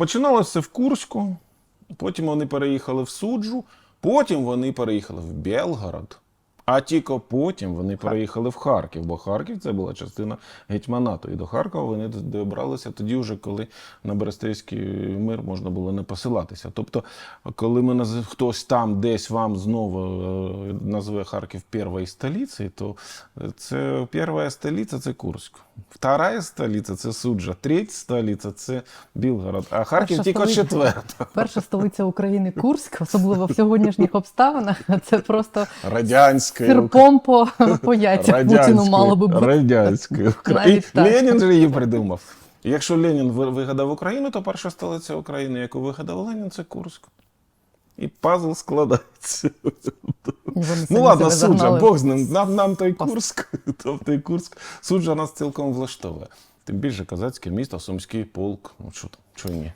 Починалося в Курську, потім вони переїхали в Суджу, потім вони переїхали в Белгород, а тільки потім вони переїхали в Харків, бо Харків це була частина гетьманату. І до Харкова вони добралися тоді, вже коли на Берестейський мир можна було не посилатися. Тобто, коли ми хтось там десь вам знову е, назве Харків першою столицею, то це перша столиця це Курськ. Вторая столиця це Суджа, третя столиця це Білгород, а Харків Перша тільки столиця. четверта. Перша столиця України Курськ, особливо в сьогоднішніх обставинах. Це просто Радянська сирпом по, по яйцях Путіну мало би бути. Навіть так. Ленін же її придумав. Якщо Ленін вигадав Україну, то перша столиця України, яку вигадав Ленін, це Курськ. І пазл складається. Вони Ну ладно, суджа, загнали. Бог з ним. Нам, нам той Курськ, то той курск. Суджа нас цілком влаштовує. Тим більше козацьке місто, сумський полк. Ну що там, чого ні?